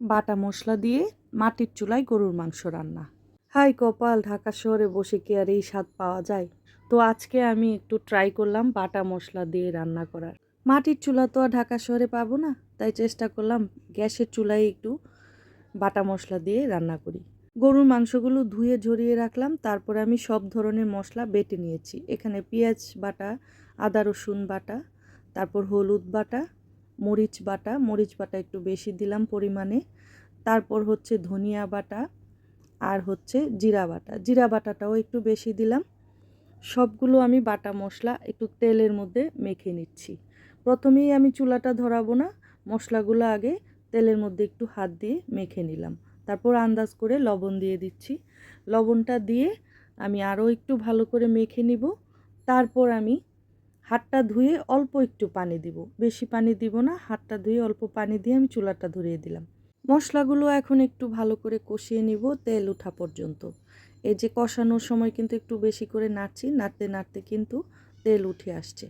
বাটা মশলা দিয়ে মাটির চুলায় গরুর মাংস রান্না। হাই কপাল, ঢাকা শহরে বসে কি আর এই স্বাদ পাওয়া যায়? তো আজকে আমি একটু ট্রাই করলাম বাটা মশলা দিয়ে রান্না করার। মাটির চুলা তো আর ঢাকা শহরে পাবো না, তাই চেষ্টা করলাম গ্যাসের চুলায় একটু বাটা মশলা দিয়ে রান্না করি। গরুর মাংসগুলো ধুয়ে ঝরিয়ে রাখলাম, তারপর আমি সব ধরনের মশলা বেটে নিয়েছি। এখানে পেঁয়াজ বাটা, আদা রসুন বাটা, তারপর হলুদ বাটা মরিচ বাটা মরিচ বাটা একটু বেশি দিলাম পরিমাণে। তারপর হচ্ছে ধনিয়া বাটা আর হচ্ছে জিরা বাটা। জিরা বাটাটাও একটু বেশি দিলাম। সবগুলো আমি বাটা মশলা একটু তেলের মধ্যে মেখে নিচ্ছি। প্রথমেই আমি চুলাটা ধরাবো না, মশলাগুলো আগে তেলের মধ্যে একটু হাত দিয়ে মেখে নিলাম। তারপর আন্দাজ করে লবণ দিয়ে দিচ্ছি। লবণটা দিয়ে আমি আরও একটু ভালো করে মেখে নিব। তারপর আমি হাতটা ধুয়ে অল্প একটু পানি দিব। বেশি পানি দিব না, হাতটা ধুয়ে অল্প পানি দিয়ে আমি চুলাটা ধরিয়ে দিলাম। মশলাগুলো এখন একটু ভালো করে কষিয়ে নিব তেল ওঠা পর্যন্ত। এই যে কষানোর সময় কিন্তু একটু বেশি করে নাড়ছি, নাড়তে নাড়তে কিন্তু তেল উঠে আসছে।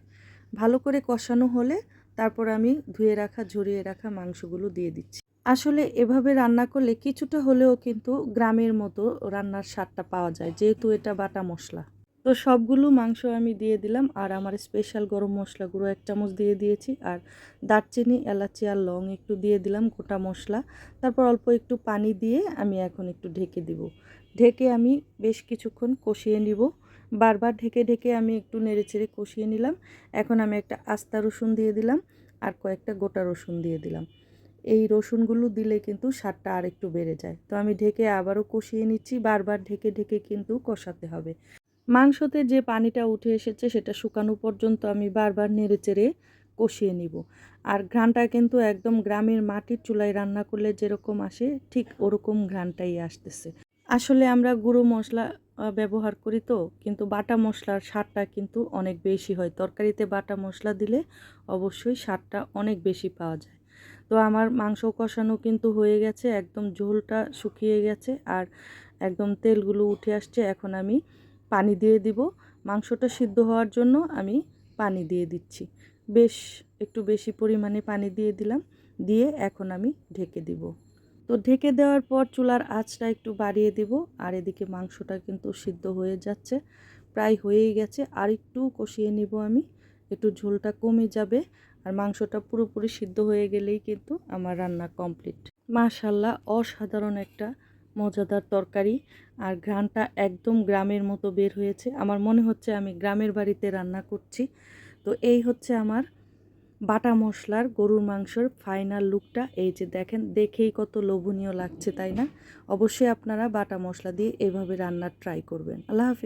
ভালো করে কষানো হলে তারপর আমি ধুয়ে রাখা, ঝরিয়ে রাখা মাংসগুলো দিয়ে দিচ্ছি। আসলে এভাবে রান্না করলে কিছুটা হলেও কিন্তু গ্রামের মতো রান্নার স্বাদটা পাওয়া যায়, যেহেতু এটা বাটা মশলা। তো সবগুলো মাংস আমি দিয়ে দিলাম আর আমার স্পেশাল গরম মশলা গুঁড়ো এক চামচ দিয়ে দিয়েছি আর দারচিনি, এলাচি আর লং একটু দিয়ে দিলাম গোটা মশলা। তারপর অল্প একটু পানি দিয়ে আমি এখন একটু ঢেকে দিব। ঢেকে আমি বেশ কিছুক্ষণ কষিয়ে নিব। বারবার ঢেকে ঢেকে আমি একটু নেড়ে চেড়ে কষিয়ে নিলাম। এখন আমি একটা আস্তা রসুন দিয়ে দিলাম আর কয়েকটা গোটা রসুন দিয়ে দিলাম। এই রসুনগুলো দিলে কিন্তু স্বাদটা আর একটু বেড়ে যায়। তো আমি ঢেকে আবারও কষিয়ে নিচ্ছি। বারবার ঢেকে ঢেকে কিন্তু কষাতে হবে। মাংসতে যে পানিটা উঠে এসেছে সেটা শুকানো পর্যন্ত আমি বারবার নেড়ে চেড়ে কষিয়ে নিব। আর ঘ্রানটা কিন্তু একদম গ্রামের মাটির চুলায় রান্না করলে যেরকম আসে, ঠিক ওরকম ঘ্রানটাই আসতেছে। আসলে আমরা গুঁড়ো মশলা ব্যবহার করি তো, কিন্তু বাটা মশলার স্বাদটা কিন্তু অনেক বেশি হয়। তরকারিতে বাটা মশলা দিলে অবশ্যই স্বাদটা অনেক বেশি পাওয়া যায়। তো আমার মাংস কষানো কিন্তু হয়ে গেছে, একদম ঝোলটা শুকিয়ে গেছে, আর একদম তেলগুলো উঠে আসছে। এখন আমি পানি দিয়ে দিব। মাংসটা সিদ্ধ হওয়ার জন্য আমি পানি দিয়ে দিচ্ছি। বেশ, একটু বেশি পরিমাণে পানি দিয়ে দিলাম। দিয়ে এখন আমি ঢেকে দিব। তো ঢেকে দেওয়ার পর চুলার আঁচটা একটু বাড়িয়ে দিব। আর এদিকে মাংসটা কিন্তু সিদ্ধ হয়ে যাচ্ছে। প্রায় হয়েই গেছে। আর একটু কষিয়ে নিব আমি। একটু ঝোলটা কমে যাবে। আর মাংসটা পুরোপুরি সিদ্ধ হয়ে গেলেই কিন্তু আমার রান্না কমপ্লিট। মাশাল্লাহ, অসাধারণ একটা মজাদার তরকারি আর ঘ্রানটা একদম গ্রামের মতো বের হয়েছে। আমার মনে হচ্ছে আমি গ্রামের বাড়িতে রান্না করছি। তো এই হচ্ছে আমার বাটা মশলার গরুর মাংসর ফাইনাল লুকটা এই যে দেখেন, দেখেই কত লোভনীয় লাগছে, তাই না? অবশ্যই আপনারা বাটা মশলা দিয়ে এভাবে রান্নার ট্রাই করবেন। আল্লাহ হাফিজ।